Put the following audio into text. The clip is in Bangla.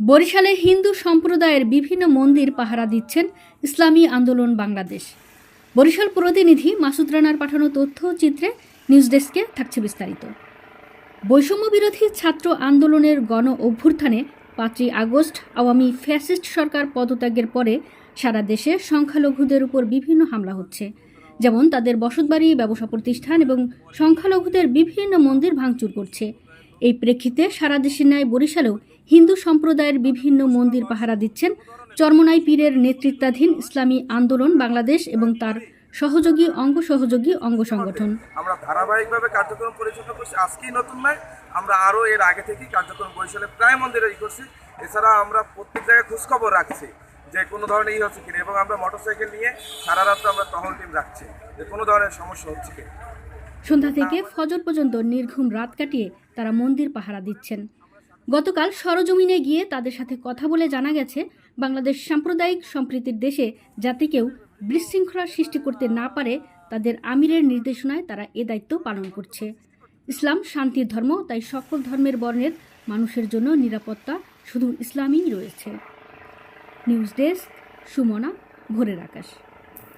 বরিশালে হিন্দু সম্প্রদায়ের বিভিন্ন মন্দির পাহারা দিচ্ছেন ইসলামী আন্দোলন বাংলাদেশ। বরিশাল প্রতিনিধি মাসুদ রানার পাঠানো তথ্য চিত্রে নিউজ ডেস্কে থাকছে বিস্তারিত। বৈষম্য বিরোধী ছাত্র আন্দোলনের গণ অভ্যুত্থানে পাঁচই আগস্ট আওয়ামী ফ্যাসিস্ট সরকার পদত্যাগের পরে সারা দেশে সংখ্যালঘুদের উপর বিভিন্ন হামলা হচ্ছে। যেমন তাদের বসতবাড়ি, ব্যবসা প্রতিষ্ঠান এবং সংখ্যালঘুদের বিভিন্ন মন্দির ভাঙচুর করছে। এই প্রেক্ষিতে সারা দেশের ন্যায় বরিশালেও হিন্দু সম্প্রদায়ের বিভিন্ন মন্দির পাহারা দিচ্ছেন। চরমনাই পীরের নেতৃত্বাধীন ইসলামী আন্দোলন বাংলাদেশ এবং তার সহযোগী অঙ্গ সহযোগী অঙ্গ সংগঠন। আমরা ধারাবাহিকভাবে কার্যক্রম পরিচালনা করছি। আজকেই নতুন নয় আমরা আরও এর আগে থেকেই কার্যক্রম বরিশালে প্রায় মন্দিরে ই করছি। এছাড়া আমরা প্রত্যেক জায়গায় খোঁজখবর রাখছি যে কোনো ধরনের ই হচ্ছে কিনা এবং আমরা মোটরসাইকেল নিয়ে সারা রাত্র আমরা টহল টিম রাখছি যে কোনো ধরনের সমস্যা হচ্ছে কিনা। সন্ধ্যা থেকে ফজর পর্যন্ত নির্ঘুম রাত কাটিয়ে তারা মন্দির পাহারা দিচ্ছেন। গতকাল সরজমিনে গিয়ে তাদের সাথে কথা বলে জানা গেছে, বাংলাদেশ সাম্প্রদায়িক সম্প্রীতির দেশে যাতে কেউ বিশৃঙ্খলা সৃষ্টি করতে না পারে, তাদের আমিরের নির্দেশনায় তারা এ দায়িত্ব পালন করছে। ইসলাম শান্তির ধর্ম, তাই সকল ধর্মের বর্ণের মানুষের জন্য নিরাপত্তা শুধু ইসলামই রয়েছে। নিউজ ডেস্ক, সুমনা, ভোরের আকাশ।